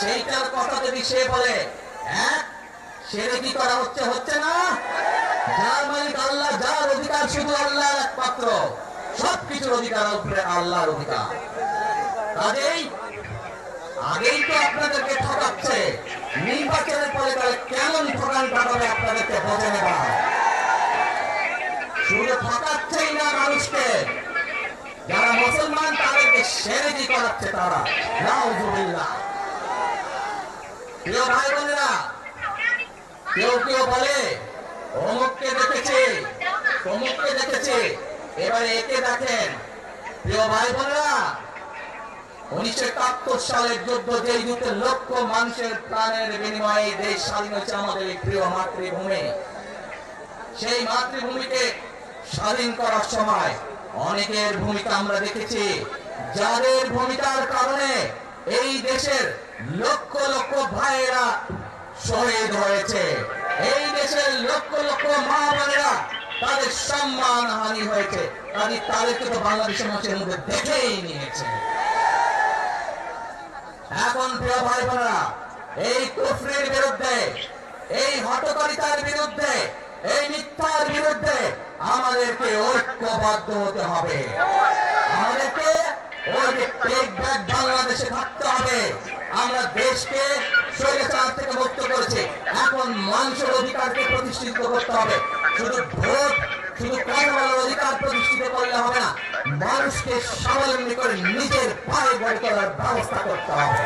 সেইটার কথা যদি সে বলে। হ্যাঁ? কি করা হচ্ছে হচ্ছে না? যার মালিক আল্লাহ, যার অধিকার শুধু আল্লাহ একমাত্র। সবকিছুর অধিকার উপরে আল্লাহর অধিকার। কাজেই আগেই তো আপনাদেরকে ঠকাচ্ছে। নির্বাচনের পরে তাহলে ঠকান আপনাদেরকে বোঝে শুধু ঠকাচ্ছেই না মানুষকে। যারা মুসলমান, তাদেরকে সেরে সেরেজি করাচ্ছে তারা। নাউজুবিল্লাহ। প্রিয় ভাই বোনেরা কেউ কেউ বলে, অমুককে দেখেছে, তমুককে দেখেছে। এবারে একে দেখেন। প্রিয় ভাই বোনেরা সেই মাতৃভূমিকে স্বাধীন করার সময় অনেকের ভূমিকা আমরা দেখেছি। যাদের ভূমিকার কারণে এই দেশের লক্ষ লক্ষ ভাইয়েরা শহীদ হয়েছে। এই দেশের লক্ষ লক্ষ মা বোনেরা তাদের সম্মান হানি হয়েছে। তাদের তাদেরকে তো বাংলাদেশের মানুষের মধ্যে দেখেই নিয়েছে। এখন প্রিয় ভাই বোনেরা এই কুফরির বিরুদ্ধে, এই হটকারিতার বিরুদ্ধে, এই মিথ্যার বিরুদ্ধে আমাদেরকে ঐক্যবদ্ধ হতে হবে। আমাদেরকে ওই বাংলাদেশে থাকতে হবে। আমরা দেশকে স্বৈরাচার থেকে মুক্ত করেছি। এখন মানুষের অধিকারকে প্রতিষ্ঠিত করতে হবে। শুধু ভোট, শুধু কথা অধিকার প্রতিষ্ঠিত করলে হবে না, মানুষকে স্বাবলম্বী করে নিজের পায়ে গড়ে তোলার ব্যবস্থা করতে হবে।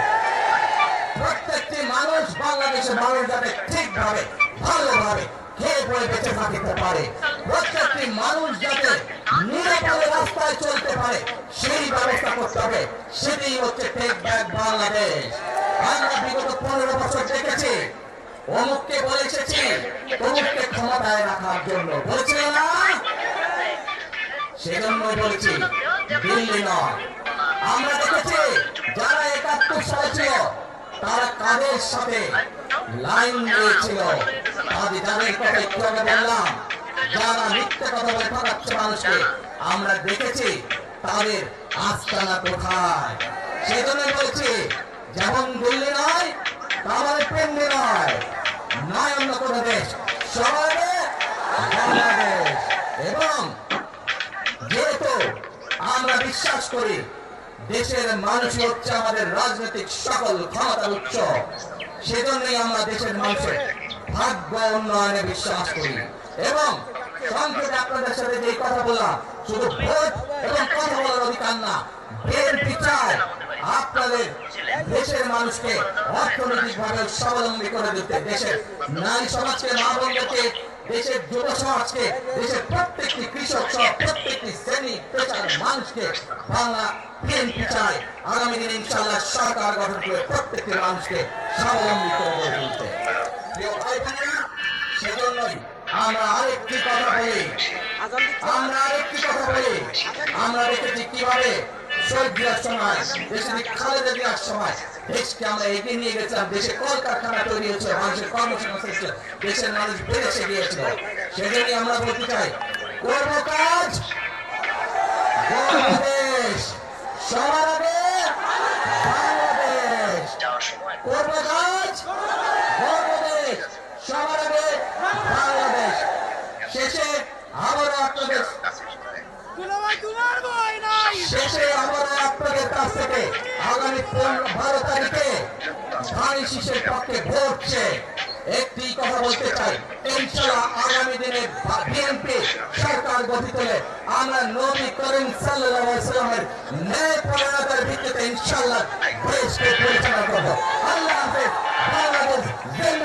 প্রত্যেকটি মানুষ বাংলাদেশের মানুষ যাতে ঠিকভাবে, ভালোভাবে খেয়ে পড়ে বেঁচে থাকতে পারে। প্রত্যেকটি মানুষ যাতে নিরাপদে রাস্তায় করতে হবে সেটাই হচ্ছে টেক ব্যাক বাংলাদেশ। আমরা বিগত পনেরো বছর দেখেছি। অমুককে বলে এসেছি, তমুককে ক্ষমতায় রাখার জন্য। বলেছিল না? সেজন্য বলেছি, দিল্লি আমরা দেখেছি, যারা একাত্তর সালে ছিল, তারা কাদের সাথে লাইন দিয়েছিল? তাদের কথা একটু আগে বললাম? যারা মিথ্যে কথা বলে ঠকাচ্ছে মানুষকে, আমরা দেখেছি, তাদের আস্তানা কোথায় সেজন্য বলছি, যেমন দিল্লি নয় তাহলে পেন্ডি নয়। নয় অন্য কোনো দেশ সবাই বাংলাদেশ। এবং যেহেতু আমরা বিশ্বাস করি, দেশের মানুষ হচ্ছে আমাদের রাজনৈতিক সকল ক্ষমতার উৎস সেজন্যই আমরা দেশের মানুষের ভাগ্য উন্নয়নে বিশ্বাস করি। এবং সংক্ষেপে আপনাদের সাথে যে কথা বললাম শুধু ভোট এবং কথা বলার অধিকার না বিএনপি চায় আপনাদের দেশের মানুষকে অর্থনৈতিক ভাবে স্বাবলম্বী করে দিতে, দেশের নারী সমাজকে, মা বোনদেরকে, দেশের যুব সমাজকে, দেশের প্রত্যেকটি কৃষক সহ প্রত্যেকটি শ্রেণি, পেশার মানুষকে বাংলা বিএনপি চায় আগামী দিনে ইনশাআল্লাহ সরকার গঠন করে প্রত্যেকটি মানুষকে স্বাবলম্বী করে গড়ে তুলতে। সেজন্যই আমরা আরেকটি কথা বলি। আমরা আরেকটি কথা বলি। আমরা দেখেছি কীভাবে শহীদ দিয়ার সময় দেশে খালেদা দিয়ার সময় দেশকে আমরা এগিয়ে নিয়ে গেছিলাম। দেশে কলকারখানা তৈরি হয়েছে মানুষের কর্মসংস্থান হয়েছে, দেশের মানুষ বেড়েছে গিয়েছিল। সেজন্যই আমরা বলতে চাই করব কাজ? সবার আগে বাংলাদেশ। করব কাজ? সবার আগে বাংলাদেশ। শেষে আবারও আপনাদের শেষে আবারও আপনাদের কাছ থেকে আগামী বারো তারিখে ধানি শীষের পক্ষে ভোট একটি কথা বলতে চাই। ইনশাআল্লাহ আগামী দিনে বিএনপি সরকার গঠিত হলে আমরা নবী করিম সাল্লাল্লাহু আলাইহি সাল্লামের ন্যায় পরায়ণতার ভিত্তিতে ইনশাআল্লাহ দেশকে পরিচালনা করব। আল্লাহ হাফেজ বাংলাদেশ